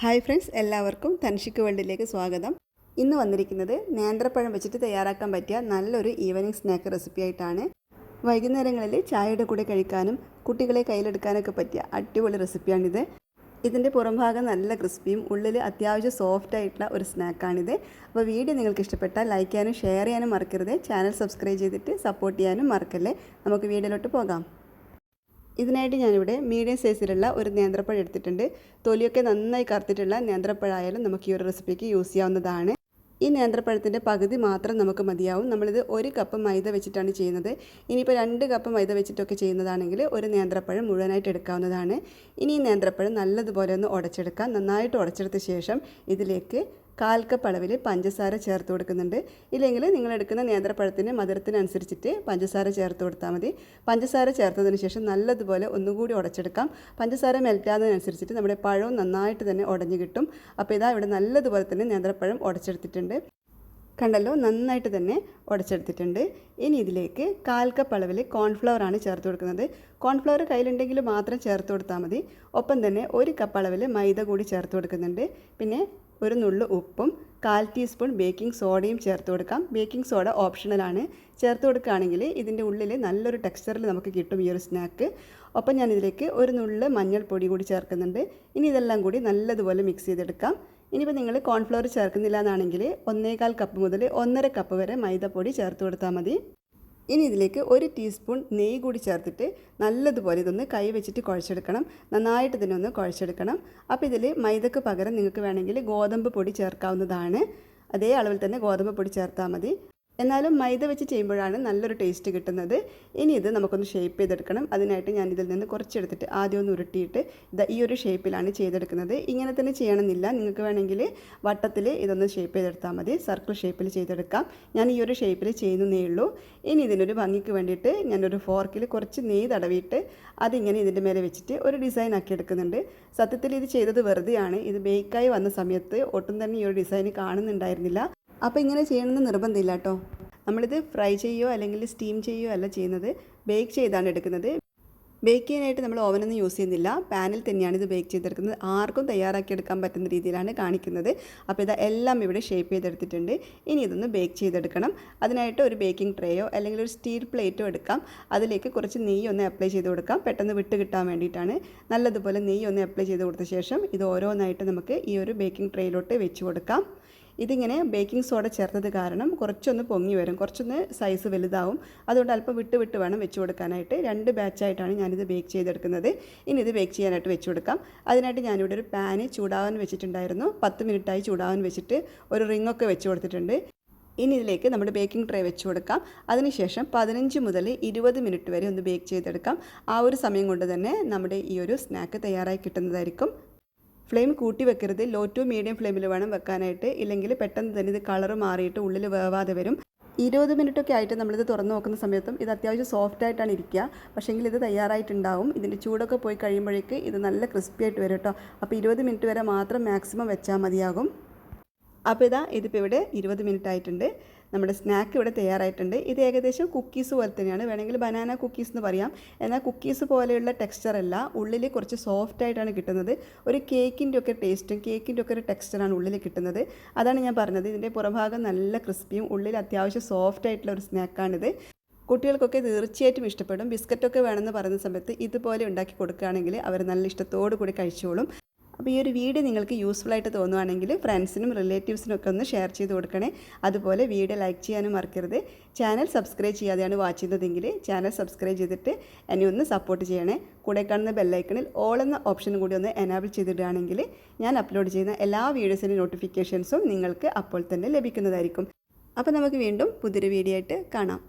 Hi friends എല്ലാവർക്കും തൻഷിക്ക് വേൾഡിലേക്ക് സ്വാഗതം. ഇന്ന് വന്നിരിക്കുന്നത് നേന്ത്രപ്പഴം വെച്ചിട്ട് തയ്യാറാക്കാൻ പറ്റിയ നല്ലൊരു ഈവനിങ് സ്നാക്ക് റെസിപ്പി ആയിട്ടാണ്. വൈകുന്നേരങ്ങളിൽ ചായയുടെ കൂടെ കഴിക്കാനും കുട്ടികളെ കയ്യിലെടുക്കാനൊക്കെ പറ്റിയ അടിപൊളി റെസിപ്പിയാണിത് ഇതിന്റെ പുറംഭാഗം നല്ല ക്രിസ്പിയും ഉള്ളിൽ അത്യാവശ്യം സോഫ്റ്റ് ആയിട്ടുള്ള ഒരു സ്നാക്കാണിത് അപ്പോൾ വീഡിയോ നിങ്ങൾക്ക് ഇഷ്ടപ്പെട്ടാൽ ലൈക്ക് ചെയ്യാനും ഷെയർ ചെയ്യാനും മറക്കരുത്. ചാനൽ സബ്സ്ക്രൈബ് ചെയ്തിട്ട് സപ്പോർട്ട് ചെയ്യാനും മറക്കല്ലേ? നമുക്ക് വീഡിയോയിലോട്ട് പോകാം. ഇതിനായിട്ട് ഞാനിവിടെ മീഡിയം സൈസിലുള്ള ഒരു നേന്ത്രപ്പഴം എടുത്തിട്ടുണ്ട്. തൊലിയൊക്കെ നന്നായി കറുത്തിട്ടുള്ള നേന്ത്രപ്പഴമായാലും നമുക്ക് ഈ ഒരു റെസിപ്പിക്ക് യൂസ് ചെയ്യാവുന്നതാണ്. ഈ നേന്ത്രപ്പഴത്തിന്റെ പകുതി മാത്രം നമുക്ക് മതിയാവും. നമ്മളിത് ഒരു കപ്പ് മൈദ വെച്ചിട്ടാണ് ചെയ്യുന്നത്. ഇനിയിപ്പോൾ രണ്ട് കപ്പ് മൈദ വെച്ചിട്ടൊക്കെ ചെയ്യുന്നതാണെങ്കിൽ ഒരു നേന്ത്രപ്പഴം മുഴുവനായിട്ട് എടുക്കാവുന്നതാണ്. ഇനി ഈ നേന്ത്രപ്പഴം നല്ലതുപോലെ ഒന്ന് ഉടച്ചെടുക്കാം. നന്നായിട്ട് ഉടച്ചെടുത്ത ശേഷം ഇതിലേക്ക് കാൽ കപ്പ് അളവിൽ പഞ്ചസാര ചേർത്ത് കൊടുക്കുന്നുണ്ട്. ഇല്ലെങ്കിൽ നിങ്ങൾ എടുക്കുന്ന നേന്ത്രപ്പഴത്തിന്റെ മധുരത്തിനനുസരിച്ചിട്ട് പഞ്ചസാര ചേർത്ത് കൊടുത്താൽ മതി. പഞ്ചസാര ചേർത്തതിന് ശേഷം നല്ലതുപോലെ ഒന്നുകൂടി ഉടച്ചെടുക്കാം. പഞ്ചസാര മെൽറ്റാകുന്നതിനനുസരിച്ചിട്ട് നമ്മുടെ പഴവും നന്നായിട്ട് തന്നെ ഉടഞ്ഞു കിട്ടും. അപ്പോൾ ഇതാ ഇവിടെ നല്ലതുപോലെ തന്നെ നേന്ത്രപ്പഴം ഉടച്ചെടുത്തിട്ടുണ്ട്. കണ്ടല്ലോ? നന്നായിട്ട് തന്നെ ഉടച്ചെടുത്തിട്ടുണ്ട്. ഇനി ഇതിലേക്ക് കാൽ കപ്പ് അളവിൽ കോൺഫ്ലവർ ആണ് ചേർത്ത് കൊടുക്കുന്നത്. കോൺഫ്ലവർ കയ്യിലുണ്ടെങ്കിൽ മാത്രം ചേർത്ത് കൊടുത്താൽ മതി. ഒപ്പം തന്നെ ഒരു കപ്പ് അളവിൽ മൈദ കൂടി ചേർത്ത് കൊടുക്കുന്നുണ്ട്. പിന്നെ ഒരു നുള്ളു ഉപ്പും കാൽ ടീസ്പൂൺ ബേക്കിംഗ് സോഡയും ചേർത്ത് കൊടുക്കാം. ബേക്കിംഗ് സോഡ ഓപ്ഷണലാണ് ചേർത്ത് കൊടുക്കുകയാണെങ്കിൽ ഇതിന്റെ ഉള്ളിൽ നല്ലൊരു ടെക്സ്ചറിൽ നമുക്ക് കിട്ടും ഈ ഒരു സ്നാക്ക്. ഒപ്പം ഞാൻ ഇതിലേക്ക് ഒരു നുള്ള് മഞ്ഞൾപ്പൊടി കൂടി ചേർക്കുന്നുണ്ട്. ഇനി ഇതെല്ലാം കൂടി നല്ലതുപോലെ മിക്സ് ചെയ്തെടുക്കാം. ഇനിയിപ്പോൾ നിങ്ങൾ കോൺഫ്ലവർ ചേർക്കുന്നില്ല എന്നാണെങ്കിൽ ഒന്നേകാൽ കപ്പ് മുതൽ ഒന്നര കപ്പ് വരെ മൈദപ്പൊടി ചേർത്ത് കൊടുത്താൽ മതി. ഇനി ഇതിലേക്ക് ഒരു ടീസ്പൂൺ നെയ്യ് കൂടി ചേർത്തിട്ട് നല്ലതുപോലെ ഇതൊന്ന് കൈ വെച്ചിട്ട് കുഴച്ചെടുക്കണം. നന്നായിട്ട് ഇതിനെ ഒന്ന് കുഴച്ചെടുക്കണം. അപ്പോൾ ഇതിൽ മൈദക്ക് പകരം നിങ്ങൾക്ക് വേണമെങ്കിൽ ഗോതമ്പ് പൊടി ചേർക്കാവുന്നതാണ്. അതേ അളവിൽ തന്നെ ഗോതമ്പ് പൊടി ചേർത്താൽ മതി. എന്നാലും മൈദ വെച്ച് ചെയ്യുമ്പോഴാണ് നല്ലൊരു ടേസ്റ്റ് കിട്ടുന്നത്. ഇനി ഇത് നമുക്കൊന്ന് ഷേപ്പ് ചെയ്തെടുക്കണം. അതിനായിട്ട് ഞാൻ ഇതിൽ നിന്ന് കുറച്ചെടുത്തിട്ട് ആദ്യം ഒന്ന് ഉരുട്ടിയിട്ട് ഇത് ഈ ഒരു ഷേപ്പിലാണ് ചെയ്തെടുക്കുന്നത്. ഇങ്ങനെ തന്നെ ചെയ്യണമെന്നില്ല. നിങ്ങൾക്ക് വേണമെങ്കിൽ വട്ടത്തിൽ ഇതൊന്ന് ഷേപ്പ് ചെയ്തെടുത്താൽ മതി. സർക്കിൾ ഷേപ്പിൽ ചെയ്തെടുക്കാം. ഞാൻ ഈ ഒരു ഷേപ്പിൽ ചെയ്യുന്നേ ഉള്ളൂ. ഇനി ഇതിനൊരു ഭംഗിക്ക് വേണ്ടിയിട്ട് ഞാനൊരു ഫോർക്കിൽ കുറച്ച് നെയ്യ് തടവിയിട്ട് അതിങ്ങനെ ഇതിന്റെ മേലെ വെച്ചിട്ട് ഒരു ഡിസൈൻ ആക്കി എടുക്കുന്നുണ്ട്. സത്യത്തിൽ ഇത് ചെയ്തത് വെറുതെയാണ്. ഇത് ബേക്കായി വന്ന സമയത്ത് ഒട്ടും തന്നെ ഈ ഒരു ഡിസൈൻ കാണുന്നുണ്ടായിരുന്നില്ല. അപ്പോൾ ഇങ്ങനെ ചെയ്യണമെന്ന് നിർബന്ധമില്ല കേട്ടോ. നമ്മളിത് ഫ്രൈ ചെയ്യുകയോ അല്ലെങ്കിൽ സ്റ്റീം ചെയ്യുകയോ അല്ല ചെയ്യുന്നത്. ബേക്ക് ചെയ്താണ് എടുക്കുന്നത്. ബേക്ക് ചെയ്യാനായിട്ട് നമ്മൾ ഓവനൊന്നും യൂസ് ചെയ്യുന്നില്ല. പാനിൽ തന്നെയാണ് ഇത് ബേക്ക് ചെയ്തെടുക്കുന്നത്. ആർക്കും തയ്യാറാക്കി എടുക്കാൻ പറ്റുന്ന രീതിയിലാണ് കാണിക്കുന്നത്. അപ്പോൾ ഇത് എല്ലാം ഇവിടെ ഷേപ്പ് ചെയ്തെടുത്തിട്ടുണ്ട്. ഇനി ഇതൊന്ന് ബേക്ക് ചെയ്തെടുക്കണം. അതിനായിട്ട് ഒരു ബേക്കിംഗ് ട്രേയോ അല്ലെങ്കിൽ ഒരു സ്റ്റീൽ പ്ലേറ്റോ എടുക്കാം. അതിലേക്ക് കുറച്ച് നെയ്യ് ഒന്ന് അപ്ലൈ ചെയ്ത് കൊടുക്കാം. പെട്ടെന്ന് വിട്ട് കിട്ടാൻ വേണ്ടിയിട്ടാണ്. നല്ലതുപോലെ നെയ്യ് ഒന്ന് അപ്ലൈ ചെയ്ത് കൊടുത്ത ശേഷം ഇത് ഓരോന്നായിട്ട് നമുക്ക് ഈ ഒരു ബേക്കിംഗ് ട്രേയിലോട്ട് വെച്ച് കൊടുക്കാം. ഇതിങ്ങനെ ബേക്കിംഗ് സോഡ ചേർത്തത് കാരണം കുറച്ചൊന്ന് പൊങ്ങി വരും. കുറച്ചൊന്ന് സൈസ് വലുതാവും. അതുകൊണ്ട് അല്പം വിട്ട് വിട്ട് വേണം വെച്ച് കൊടുക്കാനായിട്ട്. രണ്ട് ബാച്ചായിട്ടാണ് ഞാനിത് ബേക്ക് ചെയ്തെടുക്കുന്നത്. ഇനി ഇത് ബേക്ക് ചെയ്യാനായിട്ട് വെച്ച് കൊടുക്കാം. അതിനായിട്ട് ഞാനിവിടെ ഒരു പാന് ചൂടാവാൻ വെച്ചിട്ടുണ്ടായിരുന്നു. പത്ത് മിനിറ്റായി ചൂടാവാൻ വെച്ചിട്ട് ഒരു റിങ്ങൊക്കെ വെച്ച് കൊടുത്തിട്ടുണ്ട്. ഇനി ഇതിലേക്ക് നമ്മുടെ ബേക്കിംഗ് ട്രേ വെച്ച് കൊടുക്കാം. അതിനുശേഷം പതിനഞ്ച് മുതൽ ഇരുപത് മിനിറ്റ് വരെ ഒന്ന് ബേക്ക് ചെയ്തെടുക്കാം. ആ ഒരു സമയം കൊണ്ട് തന്നെ നമ്മുടെ ഈ ഒരു സ്നാക്ക് തയ്യാറായി കിട്ടുന്നതായിരിക്കും. ഫ്ലെയിം കൂട്ടി വെക്കരുത്. ലോ ടു മീഡിയം ഫ്ലെയിമിൽ വേണം വെക്കാനായിട്ട്. ഇല്ലെങ്കിൽ പെട്ടെന്ന് തന്നെ ഇത് കളർ മാറിയിട്ട് ഉള്ളിൽ വേവാതെ വരും. ഇരുപത് മിനിറ്റൊക്കെ ആയിട്ട് നമ്മളിത് തുറന്നു നോക്കുന്ന സമയത്തും ഇത് അത്യാവശ്യം സോഫ്റ്റ് ആയിട്ടാണ് ഇരിക്കുക. പക്ഷേങ്കിൽ ഇത് തയ്യാറായിട്ടുണ്ടാവും. ഇതിന്റെ ചൂടൊക്കെ പോയി കഴിയുമ്പോഴേക്ക് ഇത് നല്ല ക്രിസ്പി ആയിട്ട് വരും കേട്ടോ അപ്പോൾ ഇരുപത് മിനിറ്റ് വരെ മാത്രം മാക്സിമം വെച്ചാൽ മതിയാകും. അപ്പോൾ ഇതാ ഇതിപ്പോൾ ഇവിടെ ഇരുപത് മിനിറ്റ് ആയിട്ടുണ്ട്. നമ്മുടെ സ്നാക്ക് ഇവിടെ തയ്യാറായിട്ടുണ്ട്. ഇത് ഏകദേശം കുക്കീസ് പോലെ തന്നെയാണ്. വേണമെങ്കിൽ ബനാന കുക്കീസ് എന്ന് പറയാം. എന്നാൽ കുക്കീസ് പോലെയുള്ള ടെക്സ്ചർ അല്ല. ഉള്ളിൽ കുറച്ച് സോഫ്റ്റ് ആയിട്ടാണ് കിട്ടുന്നത്. ഒരു കേക്കിന്റെ ഒക്കെ ടേസ്റ്റും കേക്കിന്റെ ഒക്കെ ഒരു ടെക്സ്ചറാണ് ഉള്ളിൽ കിട്ടുന്നത്. അതാണ് ഞാൻ പറഞ്ഞത്. ഇതിന്റെ പുറഭാഗം നല്ല ക്രിസ്പിയും ഉള്ളിൽ അത്യാവശ്യം സോഫ്റ്റ് ആയിട്ടുള്ള ഒരു സ്നാക്കാണിത് കുട്ടികൾക്കൊക്കെ തീർച്ചയായിട്ടും ഇഷ്ടപ്പെടും. ബിസ്ക്കറ്റൊക്കെ വേണമെന്ന് പറയുന്ന സമയത്ത് ഇതുപോലെ ഉണ്ടാക്കി കൊടുക്കുകയാണെങ്കിൽ അവർ നല്ല ഇഷ്ടത്തോടു കൂടി കഴിച്ചോളും. അപ്പോൾ ഈ ഒരു വീഡിയോ നിങ്ങൾക്ക് യൂസ്ഫുൾ ആയിട്ട് തോന്നുവാണെങ്കിൽ ഫ്രണ്ട്സിനും റിലേറ്റീവ്സിനും ഒക്കെ ഒന്ന് ഷെയർ ചെയ്ത് കൊടുക്കണേ. അതുപോലെ വീഡിയോ ലൈക്ക് ചെയ്യാനും മറക്കരുത്. ചാനൽ സബ്സ്ക്രൈബ് ചെയ്യാതെയാണ് വാച്ച് ചെയ്യുന്നതെങ്കിൽ ചാനൽ സബ്സ്ക്രൈബ് ചെയ്തിട്ട് എന്നെ ഒന്ന് സപ്പോർട്ട് ചെയ്യണേ. കൂടെ കാണുന്ന ബെല്ലൈക്കണിൽ ഓൾ എന്ന ഓപ്ഷൻ കൂടി ഒന്ന് എനാബിൾ ചെയ്തിടുകയാണെങ്കിൽ ഞാൻ അപ്ലോഡ് ചെയ്യുന്ന എല്ലാ വീഡിയോസിന്റെ നോട്ടിഫിക്കേഷൻസും നിങ്ങൾക്ക് അപ്പോൾ തന്നെ ലഭിക്കുന്നതായിരിക്കും. അപ്പോൾ നമുക്ക് വീണ്ടും പുതിയൊരു വീഡിയോ ആയിട്ട് കാണാം.